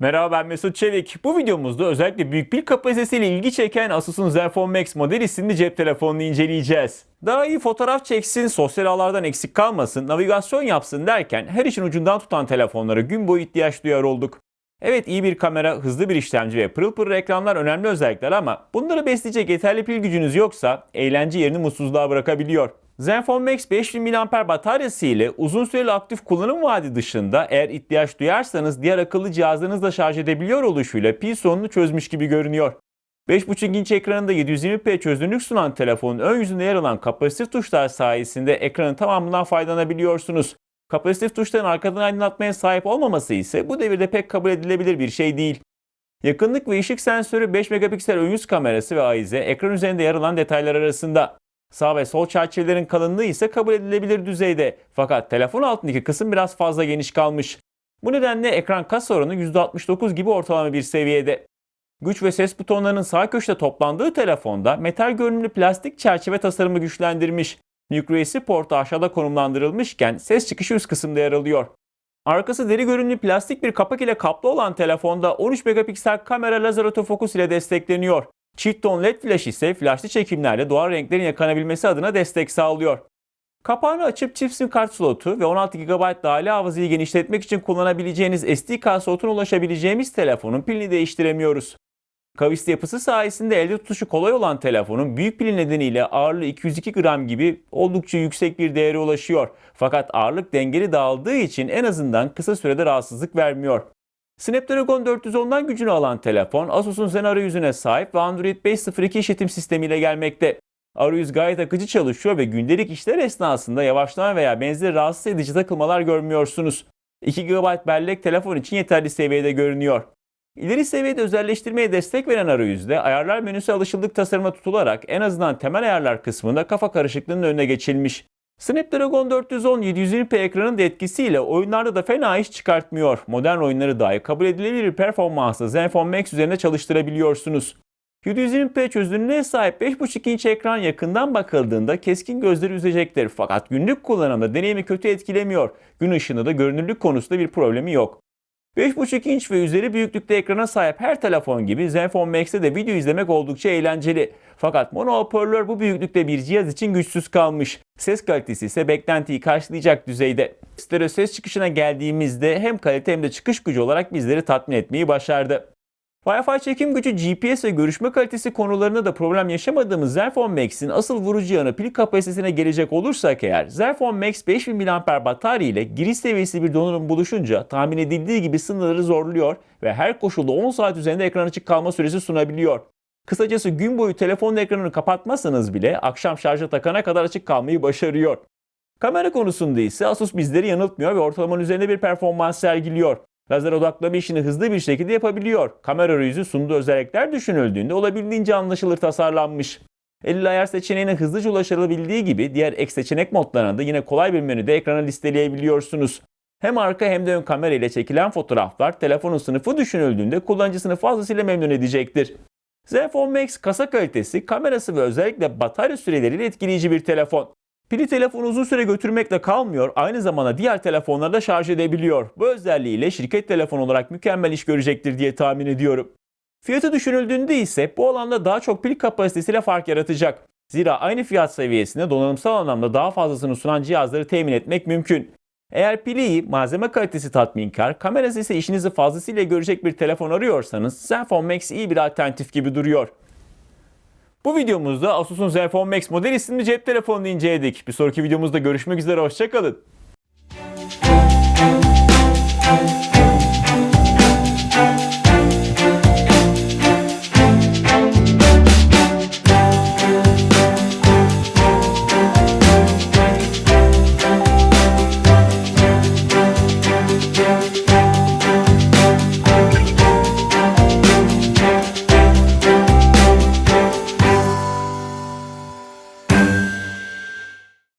Merhaba ben Mesut Çevik. Bu videomuzda özellikle büyük pil kapasitesiyle ilgi çeken Asus'un Zenfone Max model isimli cep telefonunu inceleyeceğiz. Daha iyi fotoğraf çeksin, sosyal ağlardan eksik kalmasın, navigasyon yapsın derken her işin ucundan tutan telefonlara gün boyu ihtiyaç duyar olduk. Evet iyi bir kamera, hızlı bir işlemci ve pırıl pırıl ekranlar önemli özellikler ama bunları besleyecek yeterli pil gücünüz yoksa eğlence yerini mutsuzluğa bırakabiliyor. Zenfone Max 5000 mAh bataryası ile uzun süreli aktif kullanım vaadi dışında eğer ihtiyaç duyarsanız diğer akıllı cihazlarınızla şarj edebiliyor oluşuyla pil sorununu çözmüş gibi görünüyor. 5.5 inç ekranında 720p çözünürlük sunan telefonun ön yüzünde yer alan kapasitif tuşlar sayesinde ekranın tamamından faydalanabiliyorsunuz. Kapasitif tuşların arkadan aydınlatmaya sahip olmaması ise bu devirde pek kabul edilebilir bir şey değil. Yakınlık ve ışık sensörü 5 megapiksel ön yüz kamerası ve ayize ekran üzerinde yer alan detaylar arasında. Sağ ve sol çerçevelerin kalınlığı ise kabul edilebilir düzeyde. Fakat telefon altındaki kısım biraz fazla geniş kalmış. Bu nedenle ekran kasa oranı %69 gibi ortalama bir seviyede. Güç ve ses butonlarının sağ köşede toplandığı telefonda metal görünümlü plastik çerçeve tasarımı güçlendirmiş. microSD portu aşağıda konumlandırılmışken ses çıkışı üst kısımda yer alıyor. Arkası deri görünümlü plastik bir kapak ile kaplı olan telefonda 13 megapiksel kamera lazer otofokus ile destekleniyor. Çift ton led flash ise flaşlı çekimlerle doğal renklerin yakanabilmesi adına destek sağlıyor. Kapağını açıp çift sim kart slotu ve 16 GB dahili hafızayı genişletmek için kullanabileceğiniz SD kart slotuna ulaşabileceğimiz telefonun pilini değiştiremiyoruz. Kavisli yapısı sayesinde elde tutuşu kolay olan telefonun büyük pili nedeniyle ağırlığı 202 gram gibi oldukça yüksek bir değere ulaşıyor. Fakat ağırlık dengeli dağıldığı için en azından kısa sürede rahatsızlık vermiyor. Snapdragon 410'dan gücünü alan telefon Asus'un Zen arayüzüne sahip ve Android 5.02 işletim sistemiyle gelmekte. Arayüz gayet akıcı çalışıyor ve gündelik işler esnasında yavaşlama veya benzeri rahatsız edici takılmalar görmüyorsunuz. 2 GB bellek telefon için yeterli seviyede görünüyor. İleri seviyede özelleştirmeye destek veren arayüzde ayarlar menüsü alışıldık tasarıma tutularak en azından temel ayarlar kısmında kafa karışıklığının önüne geçilmiş. Snapdragon 410 720p ekranın da etkisiyle oyunlarda da fena iş çıkartmıyor. Modern oyunları dahi kabul edilebilir performansla Zenfone Max üzerinde çalıştırabiliyorsunuz. 720p çözünürlüğe sahip 5.5 inç ekran yakından bakıldığında keskin gözleri üzecektir. Fakat günlük kullanımda deneyimi kötü etkilemiyor. Gün ışığında da görünürlük konusunda bir problemi yok. 5.5 inç ve üzeri büyüklükte ekrana sahip her telefon gibi Zenfone Max'te de video izlemek oldukça eğlenceli. Fakat mono hoparlör bu büyüklükte bir cihaz için güçsüz kalmış. Ses kalitesi ise beklentiyi karşılayacak düzeyde. Stereo ses çıkışına geldiğimizde hem kalite hem de çıkış gücü olarak bizleri tatmin etmeyi başardı. Wi-Fi çekim gücü, GPS ve görüşme kalitesi konularında da problem yaşamadığımız Zenfone Max'in asıl vurucu yanı pil kapasitesine gelecek olursak eğer Zenfone Max 5000 mAh batarya ile giriş seviyesi bir donanım buluşunca tahmin edildiği gibi sınırları zorluyor ve her koşulda 10 saat üzerinde ekran açık kalma süresi sunabiliyor. Kısacası gün boyu telefonun ekranını kapatmasanız bile akşam şarja takana kadar açık kalmayı başarıyor. Kamera konusunda ise Asus bizleri yanıltmıyor ve ortalamanın üzerinde bir performans sergiliyor. Lazer odaklama işini hızlı bir şekilde yapabiliyor. Kamera arayüzü sunduğu özellikler düşünüldüğünde olabildiğince anlaşılır tasarlanmış. 50 ayar seçeneğine hızlıca ulaşılabildiği gibi diğer ek seçenek modlarında yine kolay bir menüde ekranı listeleyebiliyorsunuz. Hem arka hem de ön kamera ile çekilen fotoğraflar telefonun sınıfı düşünüldüğünde kullanıcısını fazlasıyla memnun edecektir. Zenfone Max kasa kalitesi, kamerası ve özellikle batarya süreleriyle etkileyici bir telefon. Pili telefonu uzun süre götürmekle kalmıyor, aynı zamanda diğer telefonları da şarj edebiliyor. Bu özelliğiyle şirket telefonu olarak mükemmel iş görecektir diye tahmin ediyorum. Fiyatı düşünüldüğünde ise bu alanda daha çok pil kapasitesiyle fark yaratacak. Zira aynı fiyat seviyesinde donanımsal anlamda daha fazlasını sunan cihazları temin etmek mümkün. Eğer pili iyi, malzeme kalitesi tatminkar, kamerası ise işinizi fazlasıyla görecek bir telefon arıyorsanız Zenfone Max iyi bir alternatif gibi duruyor. Bu videomuzda Asus'un Zenfone Max model isimli cep telefonunu inceledik. Bir sonraki videomuzda görüşmek üzere, hoşçakalın.